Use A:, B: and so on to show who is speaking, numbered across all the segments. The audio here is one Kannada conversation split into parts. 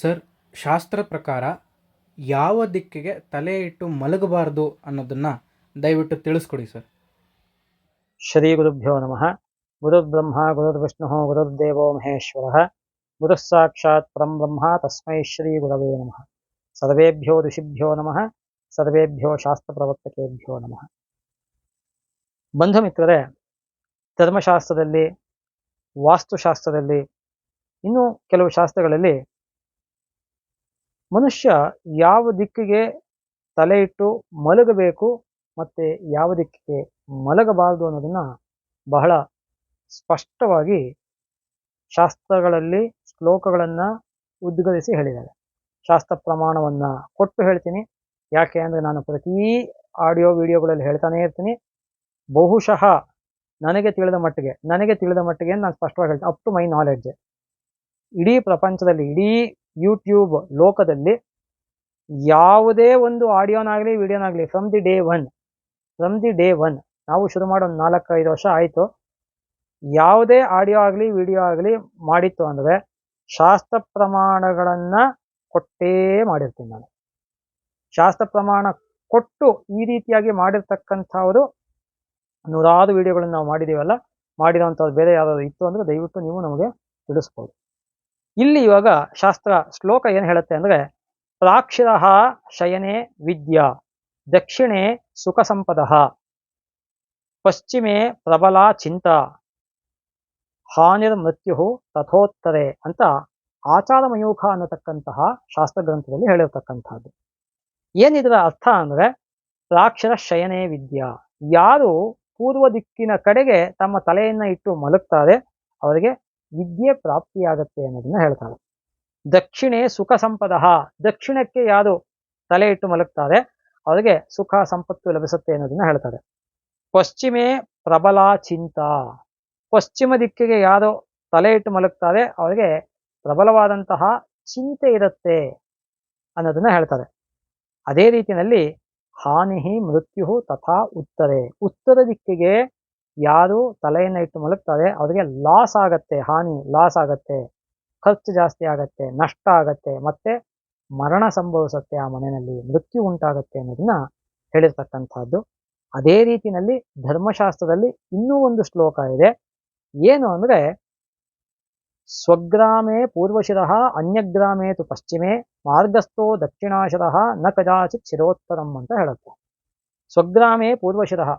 A: ಸರ್ ಶಾಸ್ತ್ರ ಪ್ರಕಾರ ಯಾವ ದಿಕ್ಕಿಗೆ ತಲೆ ಇಟ್ಟು ಮಲಗಬಾರ್ದು ಅನ್ನೋದನ್ನ ದಯವಿಟ್ಟು ತಿಳಿಸ್ಕೊಡಿ ಸರ್.
B: ಶ್ರೀ ಗುರುಭ್ಯೋ ನಮಃ. ಗುರುರ್ಬ್ರಹ್ಮ ಗುರುರ್ವಿಷ್ಣು ಗುರುರ್ದೇವೋ ಮಹೇಶ್ವರ. ಗುರುಃ ಸಾಕ್ಷಾತ್ ಪರಂ ಬ್ರಹ್ಮ ತಸ್ಮೈ ಶ್ರೀ ಗುರವೇ ನಮಃ. ಸರ್ವೇಭ್ಯೋ ಋಷಿಭ್ಯೋ ನಮಃ. ಸರ್ವೇಭ್ಯೋ ಶಾಸ್ತ್ರ ಪ್ರವರ್ತಕೇಭ್ಯೋ ನಮಃ. ಬಂಧು ಮಿತ್ರರೇ, ಧರ್ಮಶಾಸ್ತ್ರದಲ್ಲಿ, ವಾಸ್ತುಶಾಸ್ತ್ರದಲ್ಲಿ, ಇನ್ನು ಕೆಲವು ಶಾಸ್ತ್ರಗಳಲ್ಲಿ ಮನುಷ್ಯ ಯಾವ ದಿಕ್ಕಿಗೆ ತಲೆ ಇಟ್ಟು ಮಲಗಬೇಕು ಮತ್ತೆ ಯಾವ ದಿಕ್ಕಿಗೆ ಮಲಗಬಾರದು ಅನ್ನೋದನ್ನ ಬಹಳ ಸ್ಪಷ್ಟವಾಗಿ ಶಾಸ್ತ್ರಗಳಲ್ಲಿ ಶ್ಲೋಕಗಳನ್ನ ಉದ್ಗರಿಸಿ ಹೇಳಿದ್ದಾರೆ. ಶಾಸ್ತ್ರ ಪ್ರಮಾಣವನ್ನ ಕೊಟ್ಟು ಹೇಳ್ತೀನಿ. ಯಾಕೆ ಅಂದ್ರೆ ನಾನು ಪ್ರತಿ ಆಡಿಯೋ ವಿಡಿಯೋಗಳಲ್ಲಿ ಹೇಳ್ತಾನೆ ಇರ್ತೀನಿ. ಬಹುಶಃ ನನಗೆ ತಿಳಿದ ಮಟ್ಟಿಗೆ, ನನಗೆ ತಿಳಿದ ಮಟ್ಟಿಗೆ ನಾನು ಸ್ಪಷ್ಟವಾಗಿ ಹೇಳ್ತೀನಿ. ಅಪ್ ಟು ಮೈ ನಾಲೆಡ್ಜ್ ಇಡೀ ಪ್ರಪಂಚದಲ್ಲಿ, ಇಡೀ ಯೂಟ್ಯೂಬ್ ಲೋಕದಲ್ಲಿ ಯಾವುದೇ ಒಂದು ಆಡಿಯೋನಾಗಲಿ ವಿಡಿಯೋನಾಗಲಿ from the day one from the day one ನಾವು ಶುರು ಮಾಡೋ ಒಂದು ನಾಲ್ಕೈದು ವರ್ಷ ಆಯಿತು. ಯಾವುದೇ ಆಡಿಯೋ ಆಗಲಿ ವಿಡಿಯೋ ಆಗಲಿ ಮಾಡಿತ್ತು ಅಂದರೆ ಶಾಸ್ತ್ರ ಪ್ರಮಾಣಗಳನ್ನು ಕೊಟ್ಟೇ ಮಾಡಿರ್ತೀನಿ ನಾನು. ಶಾಸ್ತ್ರ ಪ್ರಮಾಣ ಕೊಟ್ಟು ಈ ರೀತಿಯಾಗಿ ಮಾಡಿರ್ತಕ್ಕಂಥವರು ನೂರಾರು ವಿಡಿಯೋಗಳನ್ನು ನಾವು ಮಾಡಿದ್ದೀವಲ್ಲ ಮಾಡಿರೋಂಥದ್ದು ಬೇರೆ ಯಾವ್ದಾದ್ರು ಇತ್ತು ಅಂದರೆ ದಯವಿಟ್ಟು ನೀವು ನಮಗೆ ತಿಳಿಸ್ಬೋದು. ಇಲ್ಲಿ ಇವಾಗ ಶಾಸ್ತ್ರ ಶ್ಲೋಕ ಏನು ಹೇಳುತ್ತೆ ಅಂದರೆ, ಪ್ರಾಕ್ಷಿರ ಶಯನೆ ವಿದ್ಯಾ, ದಕ್ಷಿಣೆ ಸುಖ ಸಂಪದ, ಪಶ್ಚಿಮೆ ಪ್ರಬಲ ಚಿಂತ, ಹಾನಿರ್ ಮೃತ್ಯು ತಥೋತ್ತರೆ ಅಂತ ಆಚಾರಮಯೂಖ ಅನ್ನತಕ್ಕಂತಹ ಶಾಸ್ತ್ರ ಗ್ರಂಥದಲ್ಲಿ ಹೇಳಿರ್ತಕ್ಕಂಥದ್ದು. ಏನಿದರ ಅರ್ಥ ಅಂದ್ರೆ, ಪ್ರಾಕ್ಷರ ಶಯನೇ ವಿದ್ಯಾ, ಯಾರು ಪೂರ್ವ ದಿಕ್ಕಿನ ಕಡೆಗೆ ತಮ್ಮ ತಲೆಯನ್ನ ಇಟ್ಟು ಮಲಗ್ತಾರೆ, ಅವರಿಗೆ ವಿದ್ಯೆ ಪ್ರಾಪ್ತಿಯಾಗತ್ತೆ ಅನ್ನೋದನ್ನ ಹೇಳ್ತಾರೆ ದಕ್ಷಿಣೆ ಸುಖ ಸಂಪದ, ದಕ್ಷಿಣಕ್ಕೆ ಯಾರು ತಲೆ ಇಟ್ಟು ಮಲಗ್ತಾರೆ, ಅವರಿಗೆ ಸುಖ ಸಂಪತ್ತು ಲಭಿಸುತ್ತೆ ಅನ್ನೋದನ್ನ ಹೇಳ್ತಾರೆ. ಪಶ್ಚಿಮೆ ಪ್ರಬಲ ಚಿಂತ, ಪಶ್ಚಿಮ ದಿಕ್ಕಿಗೆ ಯಾರು ತಲೆ ಇಟ್ಟು ಮಲಗ್ತಾರೆ, ಅವರಿಗೆ ಪ್ರಬಲವಾದಂತಹ ಚಿಂತೆ ಇರುತ್ತೆ ಅನ್ನೋದನ್ನ ಹೇಳ್ತಾರೆ. ಅದೇ ರೀತಿಯಲ್ಲಿ ಹಾನಿ ಮೃತ್ಯು ತಥಾ ಉತ್ತರೆ. ಉತ್ತರ ದಿಕ್ಕಿಗೆ ಯಾರು ತಲೆಯನ್ನು ಇಟ್ಟು ಮಲಗ್ತಾರೆ, ಅವರಿಗೆ ಲಾಸ್ ಆಗತ್ತೆ, ಹಾನಿ ಲಾಸ್ ಆಗತ್ತೆ, ಖರ್ಚು ಜಾಸ್ತಿ ಆಗತ್ತೆ, ನಷ್ಟ ಆಗತ್ತೆ, ಮತ್ತೆ ಮರಣ ಸಂಭವಿಸುತ್ತೆ ಆ ಮನೆಯಲ್ಲಿ, ಮೃತ್ಯು ಉಂಟಾಗತ್ತೆ ಅನ್ನೋದನ್ನ ಹೇಳಿರ್ತಕ್ಕಂಥದ್ದು. ಅದೇ ರೀತಿಯಲ್ಲಿ ಧರ್ಮಶಾಸ್ತ್ರದಲ್ಲಿ ಇನ್ನೂ ಒಂದು ಶ್ಲೋಕ ಇದೆ. ಏನು ಅಂದ್ರೆ, ಸ್ವಗ್ರಾಮೇ ಪೂರ್ವಶಿರಃ ಅನ್ಯಗ್ರಾಮೇ ತು ಪಶ್ಚಿಮೆ ಮಾರ್ಗಸ್ಥೋ ದಕ್ಷಿಣಾಶಿರಃ ನ ಕದಾಚಿತ್ ಶಿರೋತ್ತರಂ ಅಂತ ಹೇಳುತ್ತೆ. ಸ್ವಗ್ರಾಮೇ ಪೂರ್ವಶಿರಃ.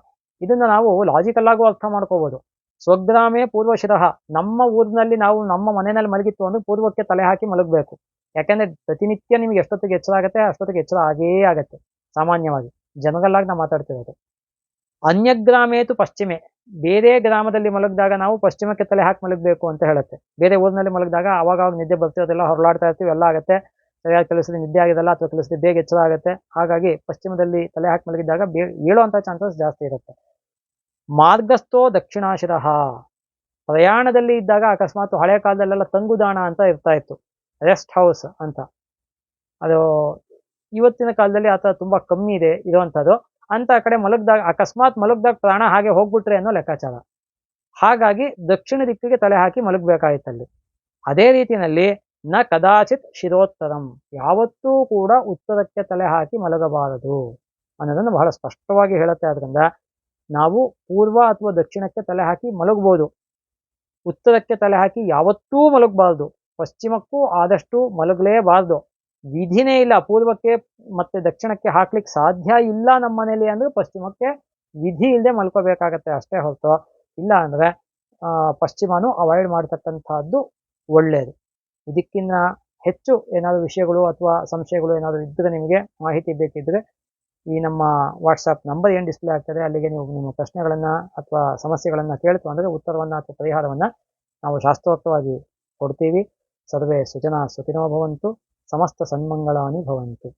B: ಇದನ್ನ ನಾವು ಲಾಜಿಕಲ್ ಆಗು ಅರ್ಥ ಮಾಡ್ಕೋಬಹುದು ಸ್ವಗ್ರಾಮೇ ಪೂರ್ವಶಿರಃ. ನಮ್ಮ ಊರಿನಲ್ಲಿ ನಾವು ನಮ್ಮ ಮನೆಯಲ್ಲಿ ಮಲಗಿತ್ತು ಅಂದ್ರೆ ಪೂರ್ವಕ್ಕೆ ತಲೆ ಹಾಕಿ ಮಲಗಬೇಕು. ಯಾಕಂದ್ರೆ ಪ್ರತಿನಿತ್ಯ ನಿಮ್ಗೆ ಎಷ್ಟೊತ್ತಿಗೆ ಎಚ್ಚರ ಆಗುತ್ತೆ, ಅಷ್ಟೊತ್ತಿಗೆ ಎಚ್ಚರ ಆಗೇ ಆಗತ್ತೆ, ಸಾಮಾನ್ಯವಾಗಿ. ಜನಗಲ್ಲಾಗಿ ನಾವು ಮಾತಾಡ್ತಿರೋದು. ಅನ್ಯಗ್ರಾಮೇತು ಪಶ್ಚಿಮೆ. ಬೇರೆ ಗ್ರಾಮದಲ್ಲಿ ಮಲಗಿದಾಗ ನಾವು ಪಶ್ಚಿಮಕ್ಕೆ ತಲೆ ಹಾಕಿ ಮಲಗಬೇಕು ಅಂತ ಹೇಳುತ್ತೆ. ಬೇರೆ ಊರಿನಲ್ಲಿ ಮಲಗಿದಾಗ ಅವಾಗ ನಿದ್ದೆ ಬರ್ತಿರೋದೆಲ್ಲ ಹೊರಲಾಡ್ತಾ ಇರ್ತೀವಿ, ಎಲ್ಲ ಆಗುತ್ತೆ. ಕೆಲಸದಲ್ಲಿ ನಿದ್ದೆ ಆಗಿದಲ್ಲ ಅಥವಾ ಕೆಲಸದಲ್ಲಿ ಬೇಗ ಎಚ್ಚರ ಹಾಗಾಗಿ ಪಶ್ಚಿಮದಲ್ಲಿ ತಲೆ ಹಾಕಿ ಮಲಗಿದಾಗ ಬೇ ಚಾನ್ಸಸ್ ಜಾಸ್ತಿ ಇರುತ್ತೆ. ಮಾರ್ಗಸ್ಥೋ ದಕ್ಷಿಣಾಶಿರಹ ಪ್ರಯಾಣದಲ್ಲಿ ಇದ್ದಾಗ ಅಕಸ್ಮಾತ್ ಹಳೆ ಕಾಲದಲ್ಲೆಲ್ಲ ತಂಗುದಾಣ ಅಂತ ಇರ್ತಾ ಇತ್ತು. ರೆಸ್ಟ್ ಹೌಸ್ ಅಂತ. ಅದು ಇವತ್ತಿನ ಕಾಲದಲ್ಲಿ ಆ ತುಂಬಾ ಕಮ್ಮಿ ಇದೆ ಇರುವಂಥದ್ದು ಅಂತ ಕಡೆ ಮಲಗ್ದಾಗ, ಅಕಸ್ಮಾತ್ ಮಲಗ್ದಾಗ ಪ್ರಾಣ ಹಾಗೆ ಹೋಗ್ಬಿಟ್ರೆ ಅನ್ನೋ ಲೆಕ್ಕಾಚಾರ. ಹಾಗಾಗಿ ದಕ್ಷಿಣ ದಿಕ್ಕಿಗೆ ತಲೆ ಹಾಕಿ ಮಲಗಬೇಕಾಗಿತ್ತಲ್ಲಿ ಅದೇ ರೀತಿಯಲ್ಲಿ ನ ಕದಾಚಿತ್ ಶಿರೋತ್ತರಂ. ಯಾವತ್ತೂ ಕೂಡ ಉತ್ತರಕ್ಕೆ ತಲೆ ಹಾಕಿ ಮಲಗಬಾರದು ಅನ್ನೋದನ್ನು ಬಹಳ ಸ್ಪಷ್ಟವಾಗಿ ಹೇಳುತ್ತೆ. ಆದ್ರಿಂದ ನಾವು ಪೂರ್ವ ಅಥವಾ ದಕ್ಷಿಣಕ್ಕೆ ತಲೆ ಹಾಕಿ ಮಲಗಬಹುದು. ಉತ್ತರಕ್ಕೆ ತಲೆ ಹಾಕಿ ಯಾವತ್ತೂ ಮಲಗಬಾರ್ದು. ಪಶ್ಚಿಮಕ್ಕೂ ಆದಷ್ಟು ಮಲಗಲೇಬಾರ್ದು. ವಿಧಿನೇ ಇಲ್ಲ. ಪೂರ್ವಕ್ಕೆ ಮತ್ತೆ ದಕ್ಷಿಣಕ್ಕೆ ಹಾಕ್ಲಿಕ್ಕೆ ಸಾಧ್ಯ ಇಲ್ಲ ನಮ್ಮ ಮನೇಲಿ ಅಂದ್ರೆ ಪಶ್ಚಿಮಕ್ಕೆ ವಿಧಿ ಇಲ್ಲದೆ ಮಲ್ಕೋಬೇಕಾಗತ್ತೆ ಅಷ್ಟೇ ಹೊರತು. ಇಲ್ಲ ಅಂದ್ರೆ ಪಶ್ಚಿಮನೂ ಅವಾಯ್ಡ್ ಮಾಡ್ತಕ್ಕಂಥದ್ದು ಒಳ್ಳೆಯದು ಇದಕ್ಕಿಂತ ಹೆಚ್ಚು ಏನಾದರೂ ವಿಷಯಗಳು ಅಥವಾ ಸಂಶಯಗಳು ಏನಾದರೂ ಇದ್ದರೆ ನಿಮಗೆ ಮಾಹಿತಿ ಬೇಕಿದ್ದರೆ ಈ ನಮ್ಮ ವಾಟ್ಸಪ್ ನಂಬರ್ ಏನು ಡಿಸ್ಪ್ಲೇ ಆಗ್ತದೆ, ಅಲ್ಲಿಗೆ ನೀವು ನಿಮ್ಮ ಪ್ರಶ್ನೆಗಳನ್ನು ಅಥವಾ ಸಮಸ್ಯೆಗಳನ್ನು ಕೇಳ್ತು ಅಂದರೆ ಉತ್ತರವನ್ನು ಅಥವಾ ಪರಿಹಾರವನ್ನು ನಾವು ಶಾಸ್ತ್ರೋಕ್ತವಾಗಿ ಕೊಡ್ತೀವಿ. ಸರ್ವೇ ಸುಜನಾ ಸುಖಿನೋ ಭವಂತು, ಸಮಸ್ತ ಸನ್ಮಂಗಳಾನಿ ಭವಂತು.